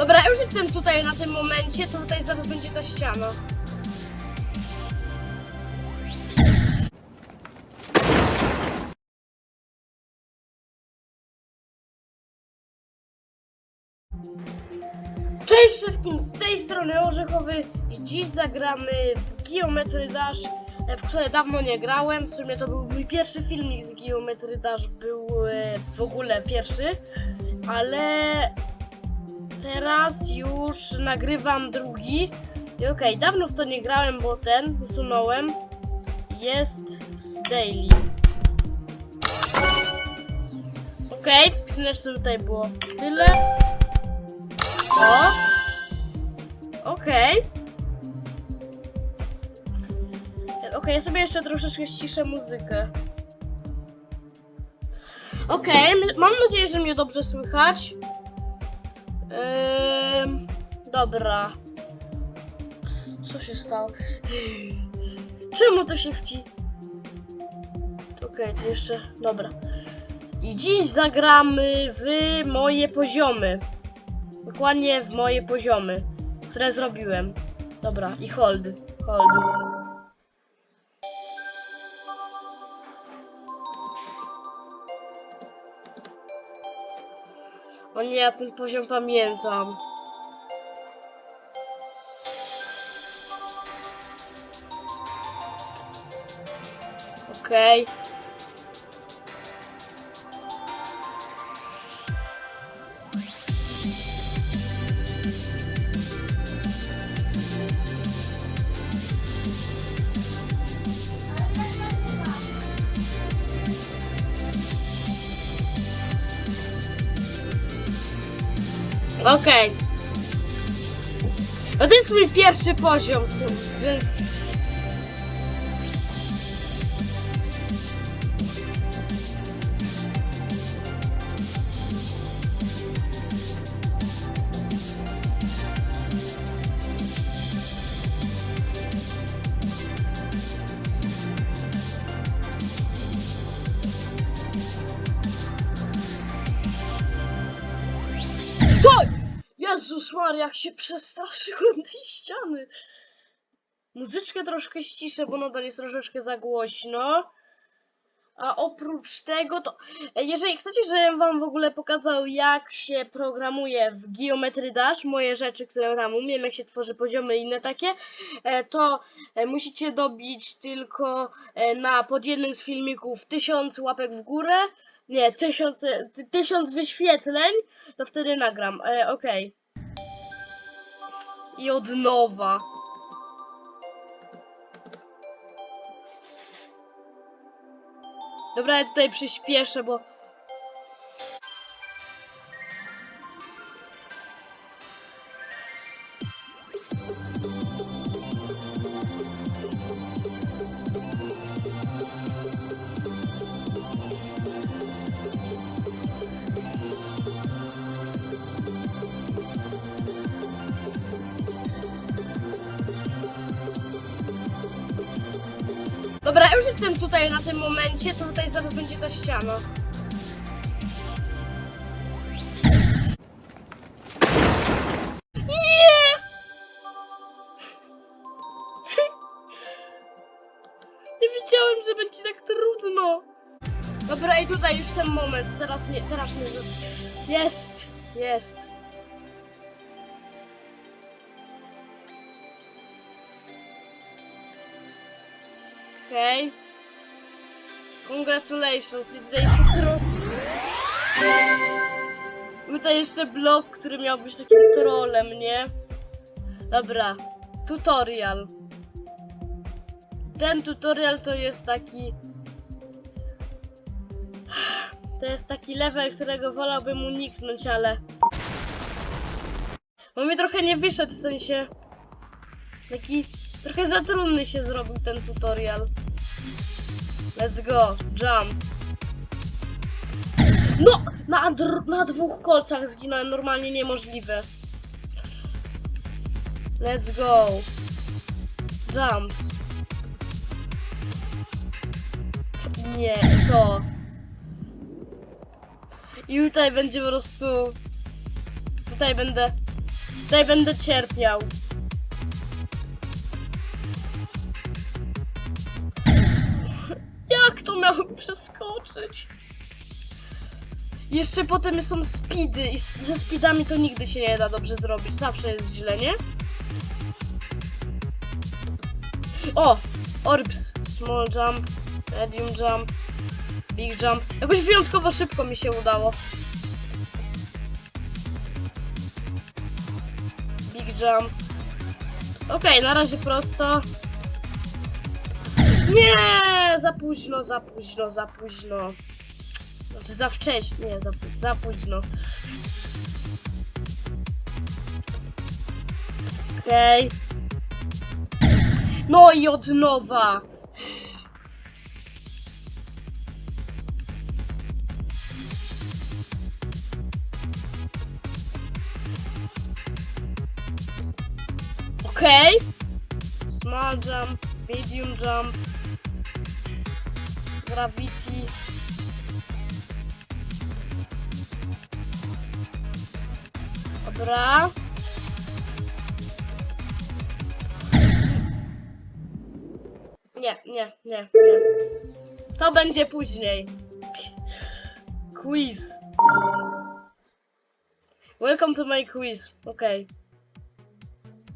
Dobra, już jestem tutaj na tym momencie, to tutaj zaraz będzie ta ściana. Cześć wszystkim, z tej strony Orzechowy i dziś zagramy w Geometry Dash, e, w które dawno nie grałem. W sumie to był mój pierwszy filmik z Geometry Dash, był e, w ogóle pierwszy, ale teraz już nagrywam drugi. I okej, dawno w to nie grałem, bo ten usunąłem. Jest z Daily. Okej, w skrzyneczce tutaj było tyle. O! Okej. E, Okej, ja sobie jeszcze troszeczkę ściszę muzykę. Okej, m- mam nadzieję, że mnie dobrze słychać. Dobra. Co się stało? Czemu to się wci... Okej, to jeszcze... Dobra. I dziś zagramy w moje poziomy. Dokładnie w moje poziomy, które zrobiłem. Dobra, i hold. Hold. O nie, ja ten poziom pamiętam. Okej. Okej. No to jest mój pierwszy poziom, więc... Maria, jak się przestraszyłem tej ściany. Muzyczkę troszkę ściszę, bo nadal jest troszeczkę za głośno. A oprócz tego to... Jeżeli chcecie, żebym wam w ogóle pokazał, jak się programuje w Geometry Dash, moje rzeczy, które tam umiem, jak się tworzy poziomy i inne takie, e, to e, musicie dobić tylko e, na pod jednym z filmików 1000 łapek w górę. Nie, 1000, e, ty- 1000 wyświetleń, to wtedy nagram. E, Okej. I od nowa. Dobra, ja tutaj przyspieszę, bo... jestem tutaj na tym momencie, to tutaj zaraz będzie ta ściana. Nie! Nie wiedziałem, że będzie tak trudno. Dobra, i tutaj już ten moment, teraz nie, teraz nie. Jest, jest. Okej. Congratulations. I tutaj jeszcze. Tutaj jeszcze blok, który miał być takim trolem, nie? Dobra. Tutorial. Ten tutorial to jest taki... To jest taki level, którego wolałbym uniknąć, ale... Bo mi trochę nie wyszedł, w sensie... Taki... Trochę za trudny się zrobił ten tutorial. Let's go, jumps. No! Na, na dwóch kolcach zginąłem, normalnie niemożliwe. Let's go. Jumps. Nie, to. I tutaj będzie po prostu... Tutaj będę Tutaj będę cierpiał. Jeszcze potem są speedy i ze speedami to nigdy się nie da dobrze zrobić. Zawsze jest źle, nie? O! Orbs. Small jump, medium jump, big jump. Jakoś wyjątkowo szybko mi się udało. Big jump. Okej, na razie prosto. Nie! Za późno, za późno, za późno. Znaczy za wcześnie, nie, za, za późno. Okej. No i od nowa. Okej. Small jump, medium jump, gravity. Dobra. Nie, nie, nie, nie. To będzie później. Quiz. Welcome to my quiz. Okej.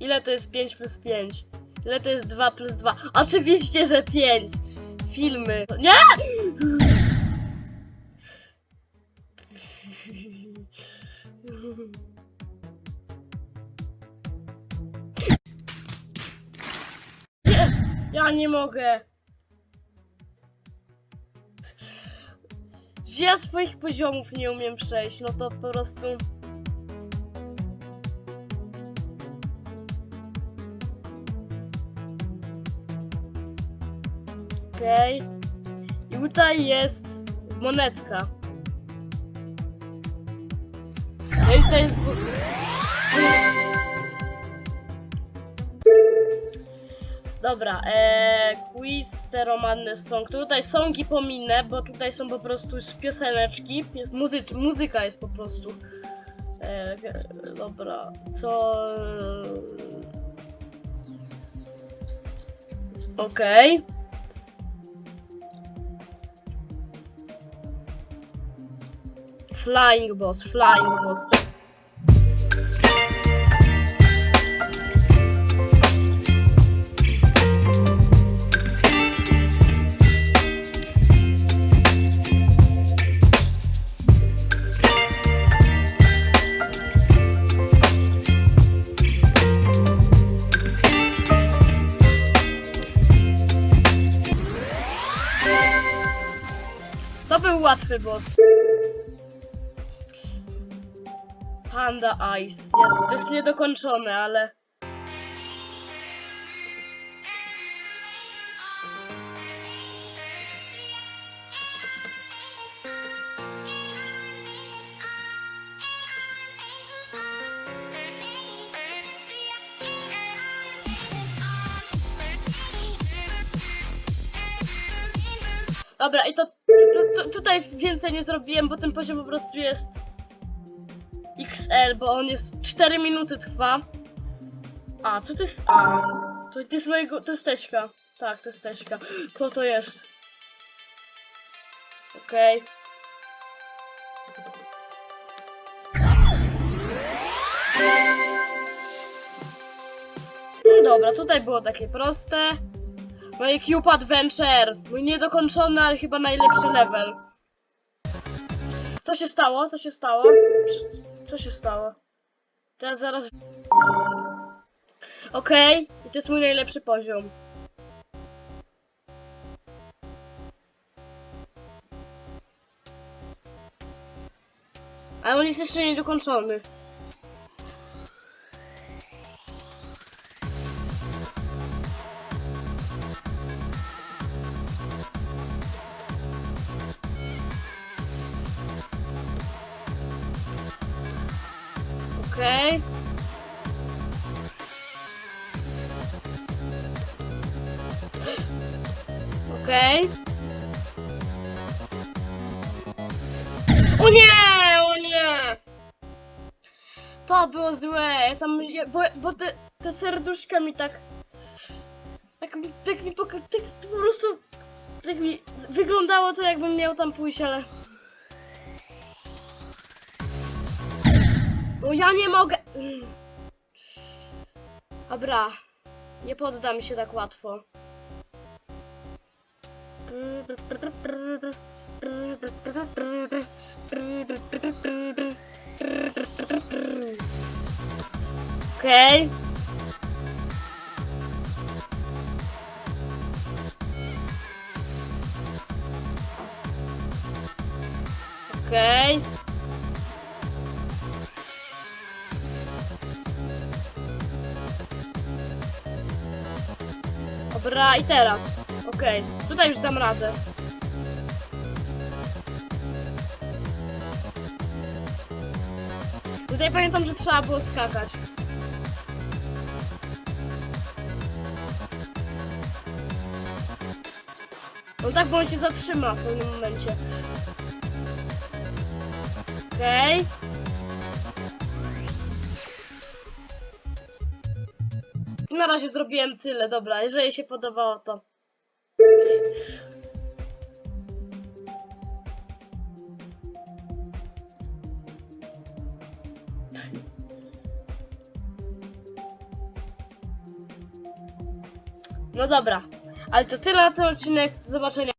Ile to jest 5 plus 5? Ile to jest 2 plus 2? Oczywiście, że 5. Filmy. Nie! Nie! Ja nie mogę. Że ja swoich poziomów nie umiem przejść, no to po prostu... Okej. I tutaj jest monetka. No i to jest... Dobra, ee, quiz, steromanny song. Tutaj songi pominę, bo tutaj są po prostu pioseneczki. Muzyka jest po prostu. E, dobra, co... Okej. Flying boss, flying boss. To był łatwy boss. Panda Ice. Jest, to jest niedokończone, ale... Dobra, i to, to, to tutaj więcej nie zrobiłem, bo ten poziom po prostu jest XL, bo on jest 4 minuty trwa. A, co to jest A? To, to jest mojego, to jest Teśka. Tak, to jest Teśka. Co to jest? Okej. No dobra, tutaj było takie proste. No i Cube Adventure. Mój niedokończony, ale chyba najlepszy level. Co się stało? Co się stało? Co- się stało? Teraz zaraz... Okej, i to jest mój najlepszy poziom. Ale on jest jeszcze niedokończony. Okej. Okej. O nie, o nie! To było złe, tam, ja- bo, bo te, te serduszka mi tak... Tak, mi- tak mi poka- tak po prostu... Tak mi wyglądało to jakbym miał tam pójść, ale... No ja nie mogę... Mm. Dobra, nie poddam się tak łatwo. Okej. Okej. Teraz. Okej, tutaj już dam radę. Tutaj pamiętam, że trzeba było skakać. No tak, bo on się zatrzyma w pewnym momencie. Okej. I Na razie zrobiłem tyle, dobra, jeżeli się podobało to. No dobra, ale to tyle na ten odcinek. Do zobaczenia.